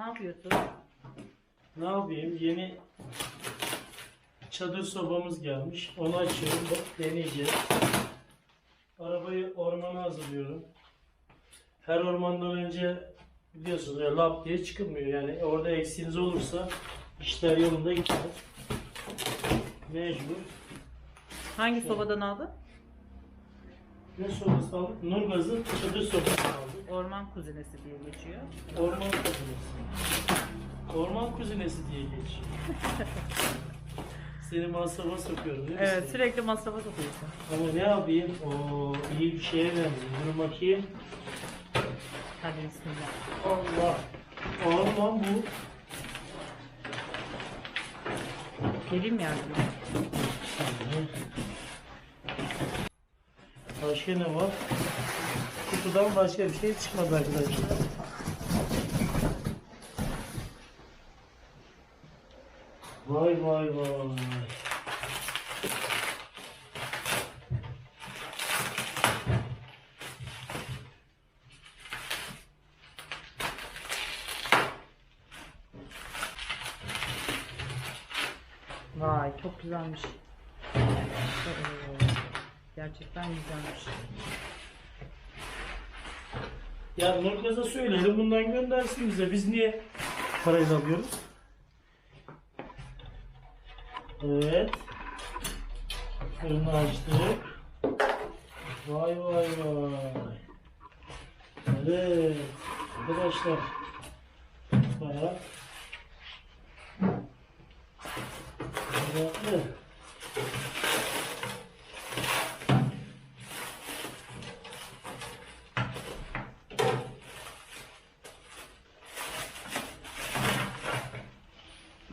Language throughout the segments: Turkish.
Ne yapıyorsun? Ne yapayım? Yeni çadır sobamız gelmiş. Onu açıyorum. Bak, deneyeceğiz. Arabayı ormana hazırlıyorum. Her ormandan önce biliyorsunuz ya lap diye çıkılmıyor. Yani orada eksiğiniz olursa işler yolunda gider. Mecbur. Hangi sobadan aldın? Ne sobası aldık? Nurgaz'ın çadır sobası aldık. Orman kuzinesi diye geçiyor. Orman kuzinesi. Orman kuzinesi diye geçiyor. Seni masrafa sokuyorum değil mi? Evet sürekli masrafa sokuyorsun. Ama ne yapayım? O iyi bir şeye benziyor. Dur bakayım. Hadi bismillah. Allah. Orman bu. Geleyim mi yardım? Başka ne var? Kutudan başka bir şey çıkmadı arkadaşlar. Vay vay vay. Vay çok güzelmiş. Oo, Gerçekten güzelmiş. Ya Nurgaz'a söyleyelim bundan göndersin bize. Biz niye parayla alıyoruz? Evet. Fırını açtık. Vay vay vay. Evet. Arkadaşlar. Bayağı. Bayağı.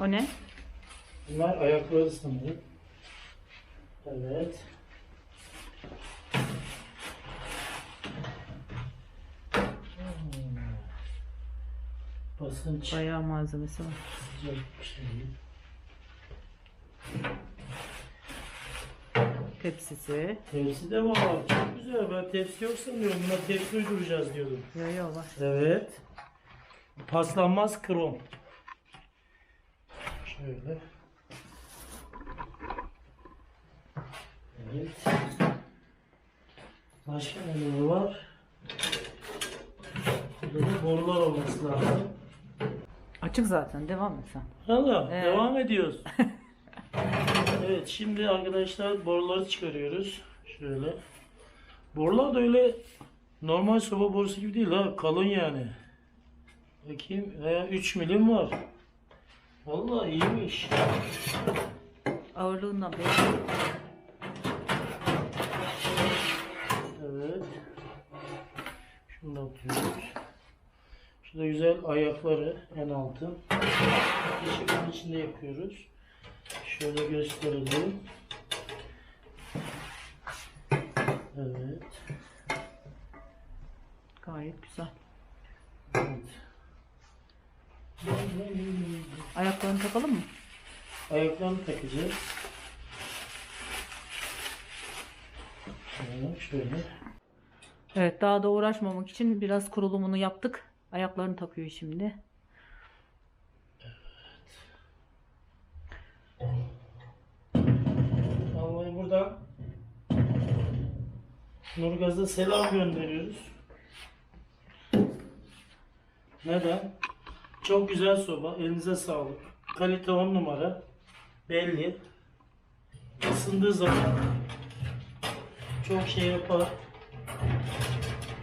O ne? Bunlar ayakları sanırım. Evet. Hmm. Basınç Bayağı malzemesi var. sıcak bir şey. Tepsisi. Tepsi de var. Çok güzel. Ben tepsi yok sanıyorum. Buna tepsi uyduracağız diyordum. Yo yo var. Evet. Paslanmaz krom. Şöyle. Evet. Başka neler var? Burada da borular olması lazım. Açık zaten devam et sen. Valla Evet. devam ediyoruz. evet şimdi arkadaşlar boruları çıkarıyoruz. Şöyle. Borular da öyle normal soba borusu gibi değil ha. Kalın yani. Bakayım. Veya 3 milim var. Vallahi iyiymiş. Ağırlığından belli. Evet. Şunu da atıyoruz. Şurada güzel ayakları en altın. Yeşilin içinde yapıyoruz. Şöyle gösterelim. Evet. Gayet güzel. evet. Ayaklarını takalım mı? Ayaklarını takacağız. Şöyle. Evet daha da uğraşmamak için biraz kurulumunu yaptık. Ayaklarını takıyor şimdi. Vallahi buradan Nurgaz'a selam gönderiyoruz. Neden? Çok güzel soba. Elinize sağlık. Kalite 10 numara. Belli. Isındığı zaman çok şey yapar.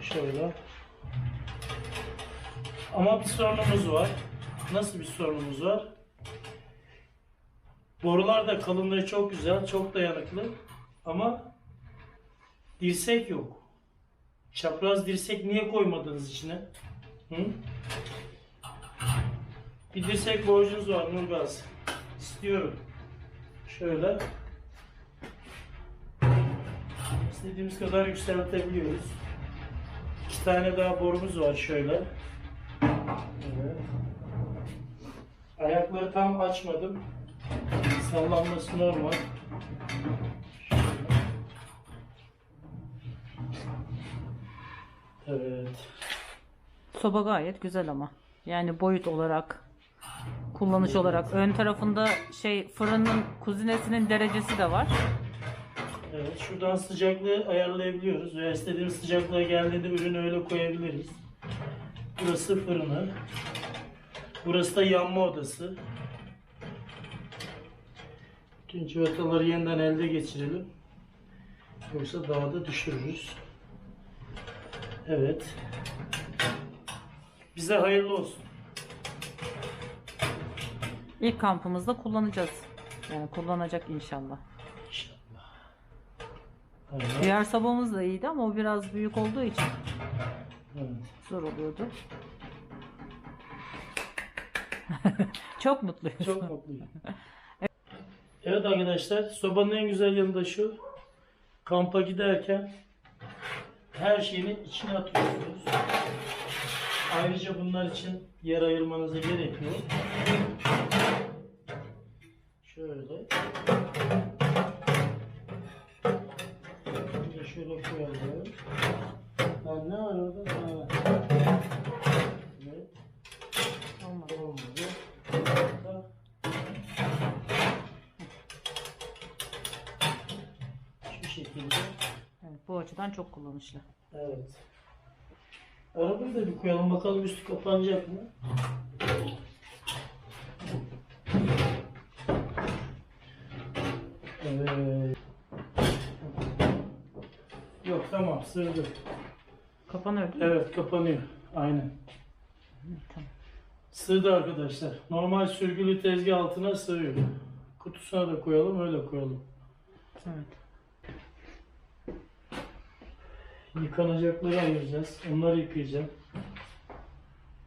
Şöyle. Ama bir sorunumuz var. Nasıl bir sorunumuz var? Borular da kalınlığı çok güzel, çok dayanıklı. Ama dirsek yok. Çapraz dirsek niye koymadınız içine? Hı? Bir dirsek borcunuz var Nurgaz. İstiyorum. Şöyle. İstediğimiz kadar yükseltebiliyoruz. İki tane daha borumuz var şöyle. Evet. Ayakları tam açmadım. Sallanması normal. Evet. Soba gayet güzel ama. Yani boyut olarak, kullanış olarak. Ön tarafında şey fırının kuzinesinin derecesi de var. Evet, şuradan sıcaklığı ayarlayabiliyoruz veya istediğimiz sıcaklığa geldiğinde ürünü öyle koyabiliriz. Burası fırını. Burası da yanma odası. Bütün civataları yeniden elde geçirelim. Yoksa dağda düşürürüz. Evet. Bize hayırlı olsun. İlk kampımızda kullanacağız. Yani kullanacak inşallah. İnşallah. Evet. Diğer sabahımız da iyiydi ama o biraz büyük olduğu için evet. zor oluyordu. Çok mutluyuz. Çok mutluyum. Evet arkadaşlar, sobanın en güzel yanı da şu. Kampa giderken her şeyini içine atıyorsunuz. Ayrıca bunlar için yer ayırmanıza gerek yok. Şöyle. De şöyle koyalım. Ha, ne var orada? Ha. Evet. Olmadı. Olmadı. Şu şekilde. Evet, bu açıdan çok kullanışlı. Evet. Arabayı da bir koyalım bakalım üstü kapanacak mı? Evet. Yok tamam sığdı. Kapanıyor değil mi? Evet kapanıyor. Aynen. Tamam. Sığdı arkadaşlar. Normal sürgülü tezgah altına sığıyor. Kutusuna da koyalım öyle koyalım. Evet. Yıkanacakları ayıracağız. Onları yıkayacağım.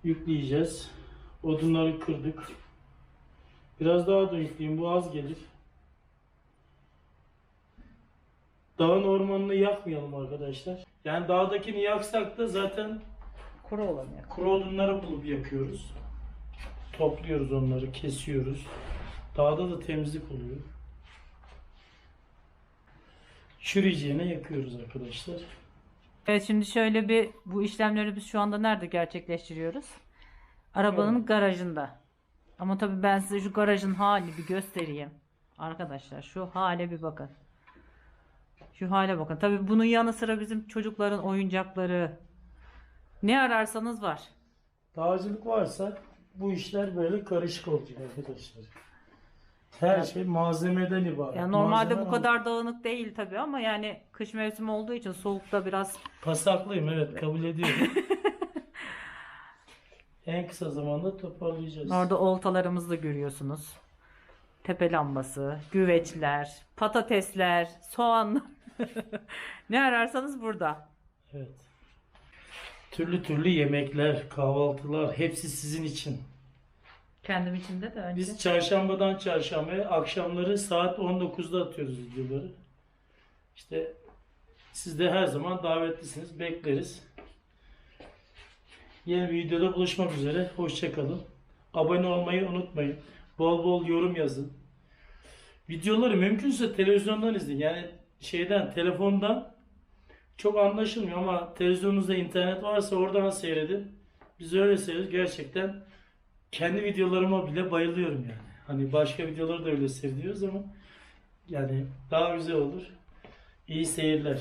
Yükleyeceğiz. Odunları kırdık. Biraz daha da yükleyeyim. Bu az gelir. Dağın ormanını yakmayalım arkadaşlar. Yani dağdakini yaksak da zaten Kuru olanı yak. kuru odunları bulup yakıyoruz. Topluyoruz onları, kesiyoruz. Dağda da temizlik oluyor. Çürüyeceğine yakıyoruz arkadaşlar. Evet şimdi şöyle bir bu işlemleri biz şu anda nerede gerçekleştiriyoruz? Arabanın Evet. garajında. Ama tabii ben size şu garajın halini bir göstereyim. Arkadaşlar şu hale bir bakın. Şu hale bakın. Tabii bunun yanı sıra bizim çocukların oyuncakları ne ararsanız var. Dağcılık varsa bu işler böyle karışık olacak arkadaşlar. Her şey malzemeden ibaret. Yani normalde Malzeme bu kadar dağınık değil tabii ama yani kış mevsimi olduğu için soğukta biraz al- Pasaklıyım evet kabul ediyorum. en kısa zamanda toparlayacağız. Orada oltalarımızı da görüyorsunuz. Tepe lambası, güveçler, patatesler, soğanlar. ne ararsanız burada. Evet. Türlü türlü yemekler, kahvaltılar hepsi sizin için. Kendim için de de önce. Biz çarşambadan çarşambaya akşamları saat 19'da atıyoruz videoları. İşte siz de her zaman davetlisiniz. Bekleriz. Yeni bir videoda buluşmak üzere. Hoşçakalın. Abone olmayı unutmayın. Bol bol yorum yazın. Videoları mümkünse televizyondan izleyin. Yani şeyden, telefondan çok anlaşılmıyor ama televizyonunuzda internet varsa oradan seyredin. Biz öyle seyrediyoruz. Gerçekten kendi videolarıma bile bayılıyorum yani. Hani başka videoları da öyle seviyoruz ama yani daha güzel olur. İyi seyirler.